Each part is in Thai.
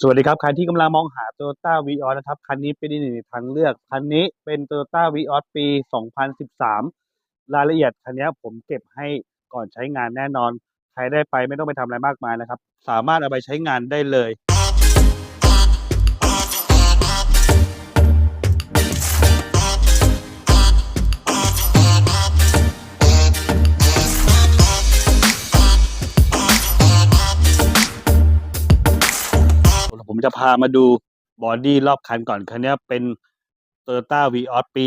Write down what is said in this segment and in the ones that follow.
สวัสดีครับ คันที่กำลังมองหา Toyota v ีออนะครับ คันนี้เป็นหนึ่งทางเลือก คันนี้เป็น Toyota v ีออปี 2013 รายละเอียดคันนี้ผมเก็บให้ก่อนใช้งานแน่นอน ใครได้ไปไม่ต้องไปทำอะไรมากมายนะครับ สามารถเอาไปใช้งานได้เลย จะพามาดูบอดี้รอบคันก่อนคันนี้เป็น Toyota Vios ปี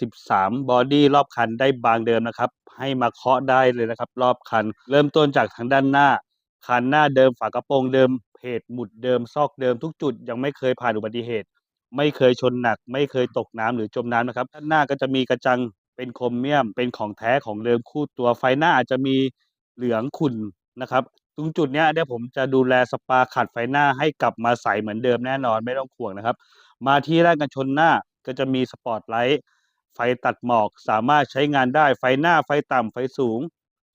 2013 บอดี้รอบคันได้บางเดิมนะครับ ให้มาเคาะได้เลยนะครับ รอบคัน เริ่มต้นจากทางด้านหน้า คันหน้าเดิมฝากระโปรงเดิม เพจหมุดเดิม ซอกเดิมทุกจุดยังไม่เคยผ่านอุบัติเหตุ ไม่เคยชนหนัก ไม่เคยตกน้ำหรือจมน้ำนะครับ ด้านหน้าก็จะมีกระจังเป็นโครเมียม เป็นของแท้ของเดิมคู่ตัวไฟหน้าอาจจะมีเหลืองขุ่นนะครับ ตรงจุดเนี้ยเดี๋ยวผมจะดูแลสปาขัดไฟหน้าให้กลับมาใสเหมือนเดิมแน่นอนไม่ต้องห่วงนะครับ มาที่ด้านกันชนหน้าก็จะมีสปอตไลท์ไฟตัดหมอกสามารถใช้งานได้ไฟหน้าไฟต่ำไฟสูง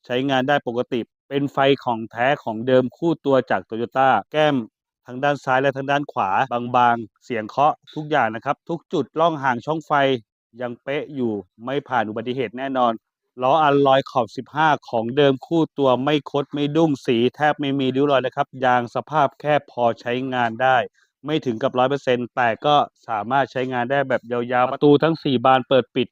ใช้งานได้ปกติ เป็นไฟของแท้ของเดิมคู่ตัวจากโตโยต้าแก้มทางด้านซ้ายและทางด้านขวา บางๆ เสียงเคาะทุกอย่างนะครับ ทุกจุดล่องห่างช่องไฟยังเป๊ะอยู่ไม่ผ่านอุบัติเหตุแน่นอน ล้ออัลลอยขอบ 15 ของเดิมคู่ตัวไม่คดไม่ดุ้งสีแทบไม่มีริ้วรอยนะครับ ยางสภาพแค่พอใช้งานได้ ไม่ถึงกับ 100%แต่ก็สามารถใช้งานได้แบบยาวๆ ประตูทั้ง 4 บานเปิดปิด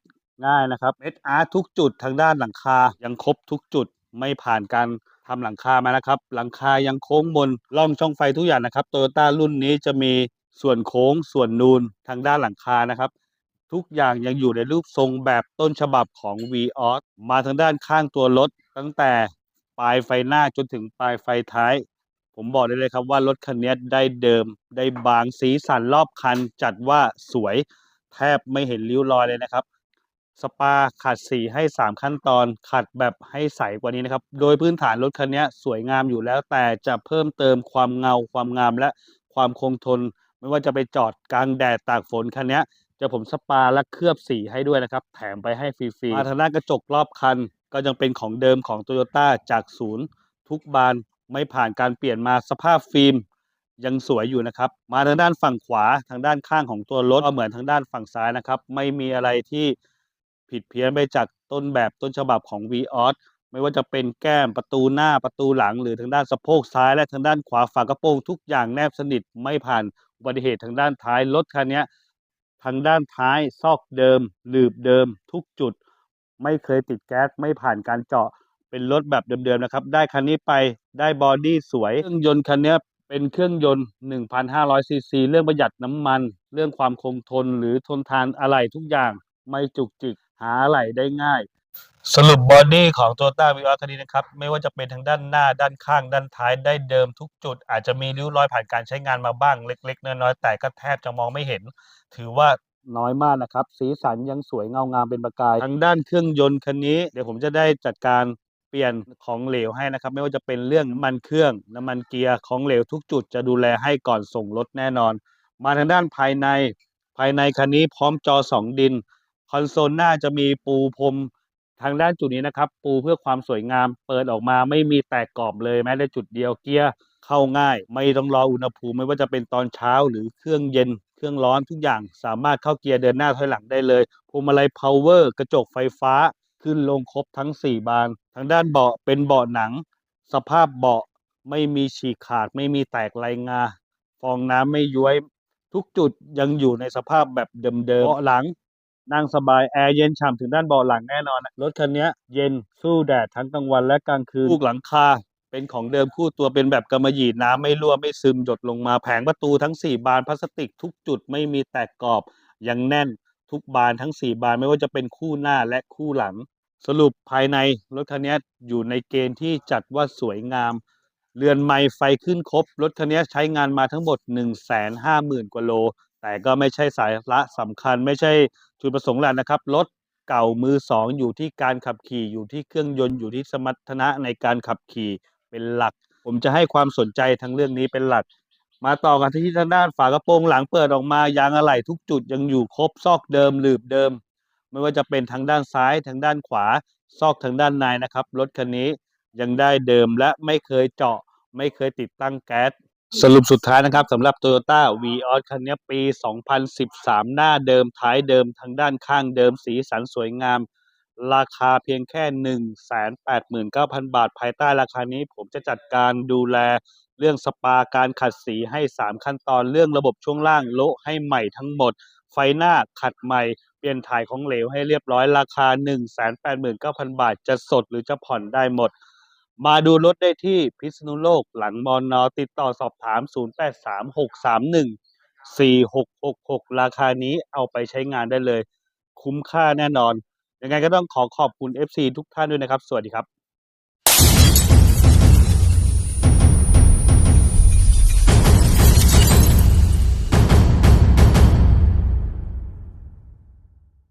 ง่ายนะครับเอสอาร์ทุกจุดทางด้านหลังคายังครบทุกจุดไม่ผ่านการทำหลังคามานะครับ หลังคายังโค้งมนล่องช่องไฟทุกอย่างนะครับโตโยต้ารุ่นนี้จะมีส่วนโค้งส่วนนูนทางด้านหลังคานะครับ ทุกอย่างยังอยู่ในรูปทรงแบบต้นฉบับของ v ีออสมาทางด้านข้างตัวรถ ตั้งแต่ปลายไฟหน้าจนถึงปลายไฟท้าย ผมบอกได้เลยครับว่ารถคันนี้ได้เดิม ได้บางสีสันรอบคันจัดว่าสวยแทบไม่เห็นริ้วรอยเลยนะครับ สปาขัดสีให้ 3 ขั้นตอน ขัดแบบให้ใสกว่านี้นะครับ โดยพื้นฐานรถคันนี้สวยงามอยู่แล้ว แต่จะเพิ่มเติมความเงาความงามและความคงทน ไม่ว่าจะไปจอดกลางแดดตากฝนคันนี้ จะผมสปาและเคลือบสีให้ด้วยนะครับ แถมไปให้ฟรีๆมาทางด้านกระจกรอบคัน ก็ยังเป็นของเดิมของ t o y ยต้จากศูนย์ ทุกบานไม่ผ่านการเปลี่ยนมาสภาพฟิล์มยังสวยอยู่นะครับ มาทางด้านฝั่งขวาทางด้านข้างของตัวรถก็เหมือนทางด้านฝั่งซ้ายนะครับ ไม่มีอะไรที่ผิดเพี้ยนไปจากต้นแบบต้นฉบับของ v ีออสไม่ว่าจะเป็นแก้มประตูหน้าประตูหลัง หรือทางด้านสะโพกซ้ายและทางด้านขวาฝากระโปรงทุกอย่างแนบสนิทไม่ผ่านอุบัติเหตุทางด้านท้ายรถคันนี้ ทางด้านท้ายซอกเดิม หลืบเดิม ทุกจุด ไม่เคยติดแก๊สไม่ผ่านการเจาะเป็นรถแบบเดิมๆนะครับ ได้คันนี้ไปได้บอดี้สวย เครื่องยนต์คันนี้เป็นเครื่องยนต์ 1,500 ซีซี เรื่องประหยัดน้ำมัน เรื่องความคงทนหรือทนทานอะไรทุกอย่าง ไม่จุกจิกหาอะไรได้ง่าย สรุปบอดี้ของ t o y ต้าวีออสคันนี้นะครับ ไม่ว่าจะเป็นทางด้านหน้าด้านข้างด้านท้ายได้เดิมทุกจุด อาจจะมีริ้วรอยผ่านการใช้งานมาบ้างเล็ก ๆ น้อยๆแต่ก็แทบจะมองไม่เห็น ถือว่าน้อยมากนะครับ สีสันยังสวยเงางามเป็นประกาย ทางด้านเครื่องยนต์คันนี้ เดี๋ยวผมจะได้จัดการเปลี่ยนของเหลวให้นะครับ ไม่ว่าจะเป็นเรื่องน้ำมันเครื่องน้ำมันเกียร์ของเหลวทุกจุดจะดูแลให้ก่อนส่งรถแน่นอน มาทางด้านภายใน ภายในคันนี้พร้อมจอสองดิน คอนโซลหน้าจะมีปูพรม ทางด้านจุดนี้นะครับ ปูเพื่อความสวยงามเปิดออกมาไม่มีแตกกรอบเลยแม้แต่จุดเดียวเกียร์เข้าง่าย ไม่ต้องรออุณหภูมิไม่ว่าจะเป็นตอนเช้าหรือเครื่องเย็น เครื่องร้อนทุกอย่างสามารถเข้าเกียร์เดินหน้าถอยหลังได้เลยพวงมาลัย power กระจกไฟฟ้าขึ้นลงครบทั้ง 4 บาน ทางด้านเบาะเป็นเบาะหนัง สภาพเบาะไม่มีฉีกขาด ไม่มีแตกลายงา ฟองน้ำไม่ย้วย ทุกจุดยังอยู่ในสภาพแบบเดิมๆเบาะหลัง นั่งสบายแอร์เย็นฉ่ำถึงด้านเบาะหลังแน่นอนนะรถคันนี้เย็นสู้แดดทั้งกลางวันและกลางคืนลูกหลังคาเป็นของเดิมคู่ตัวเป็นแบบกำมะหยี่น้ำไม่รั่วไม่ซึมหยดลงมาแผงประตูทั้ง 4 บานพลาสติกทุกจุดไม่มีแตกกรอบยังแน่นทุกบานทั้ง 4 บานไม่ว่าจะเป็นคู่หน้าและคู่หลัง สรุปภายในรถคันนี้อยู่ในเกณฑ์ที่จัดว่าสวยงาม เรือนไม้ไฟขึ้นครบรถคันนี้ใช้งานมาทั้งหมด 1 5 0 0 0 0 กว่าโล แต่ก็ไม่ใช่สายระสำคัญ ไม่ใช่จุดประสงค์หลักนะครับ รถเก่ามือสองอยู่ที่การขับขี่อยู่ที่เครื่องยนต์อยู่ที่สมรรถนะในการขับขี่เป็นหลัก ผมจะให้ความสนใจทั้งเรื่องนี้เป็นหลัก มาต่อกันที่ทางด้านฝากระโปรงหลังเปิดออกมายางอะไหล่ทุกจุดยังอยู่ครบซอกเดิมหลืบเดิม ไม่ว่าจะเป็นทางด้านซ้ายทางด้านขวา ซอกทางด้านในนะครับรถคันนี้ยังได้เดิมและไม่เคยเจาะ ไม่เคยติดตั้งแก๊ส สรุปสุดท้ายนะครับสำหรับ Toyota v ีออคันนี้ปี 2013 หน้าเดิมท้ายเดิมทางด้านข้างเดิมสีสันสวยงาม ราคาเพียงแค่ 189,000 บาท ภายใต้ราคานี้ผมจะจัดการดูแลเรื่องสปาการขัดสีให้ 3 ขั้นตอนเรื่องระบบช่วงล่างโละให้ใหม่ทั้งหมด ไฟหน้าขัดใหม่ เปลี่ยนถ่ายของเหลวให้เรียบร้อยราคา 189,000 บาท จะสดหรือจะผ่อนได้หมด มาดูรถได้ที่พิษณุโลกหลังมอนอติดต่อสอบถาม 0836314666 ราคานี้เอาไปใช้งานได้เลย คุ้มค่าแน่นอน ยังไงก็ต้องขอขอบคุณ FC ทุกท่านด้วยนะครับ สวัสดีครับ